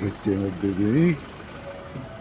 بچے مت دے دیں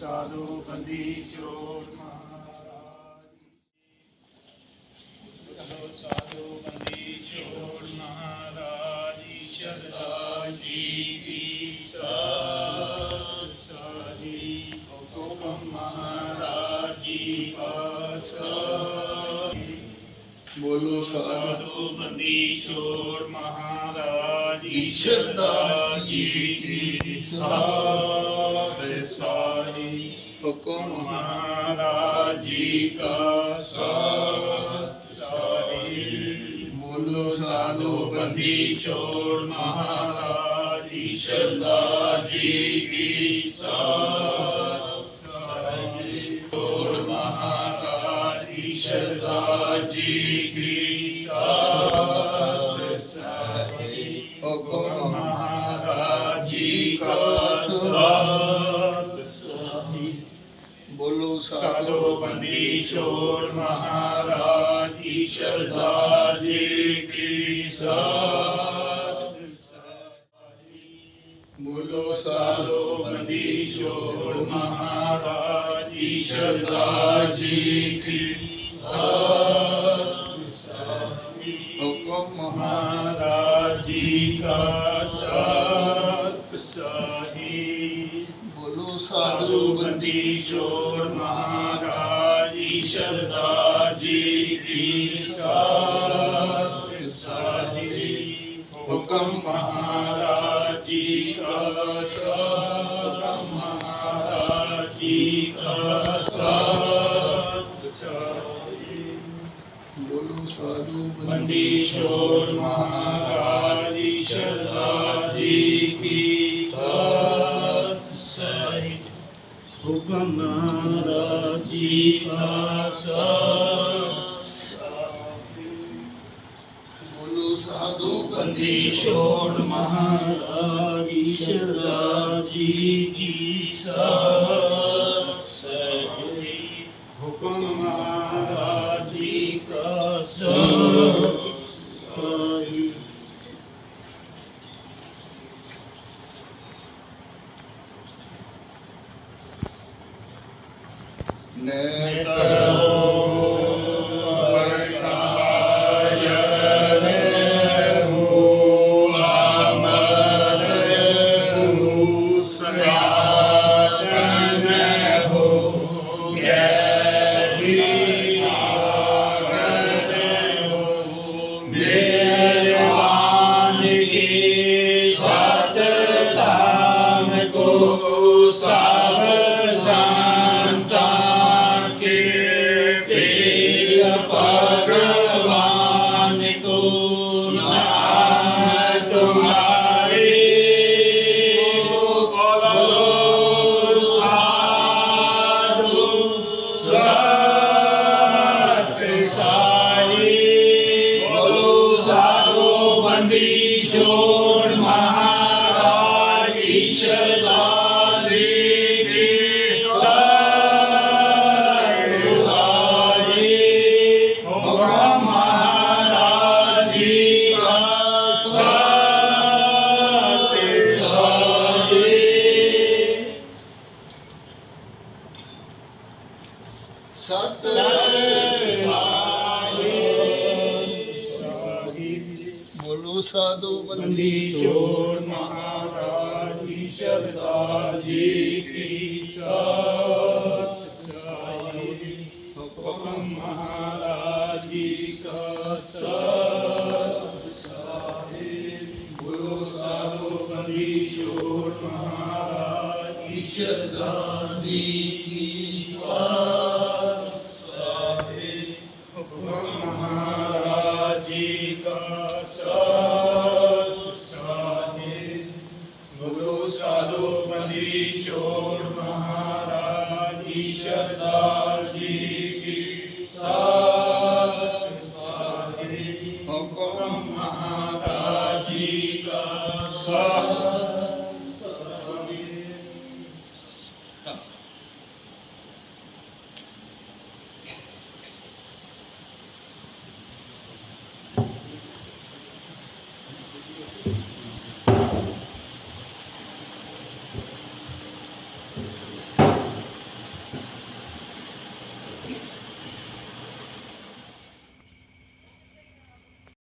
سادو بندی چرو سادو بندی چرو مہاراج شردا جی ساری مہاراج جی پاس بولو سادو بندی چور مہاراج شردا جی سارے سار حکم ہمارا جی کا ساتھ ساری بولو سالو بندی چھوڑ مہاراج شردا جی کی ساری چھوڑ مہاراج شردا جی کی ساری حکم ہمارا جی کا ساتھ سادو بندی شور مہاراج ایشر دار جی کی ساتھ بولو سادو بندی شور مہاراج ایشر دار جی کی ساتھ حکم مہاراج جی سادو بندی شور صدا جی کی ساتھ ساحلی جی کا ساتھ جی کا ساتھ ساحلی بولو جی کی ساتھ حکمارا کی آسا سادو کندی شوڑ مہاراری شراجی کی سار سہری حکم مہاراجی کا سر ne thee. نندیشور مہاراج کی جی کی سائی حکم مہاراج جی کا صاحب گرو مہاراج کی جی Shatashi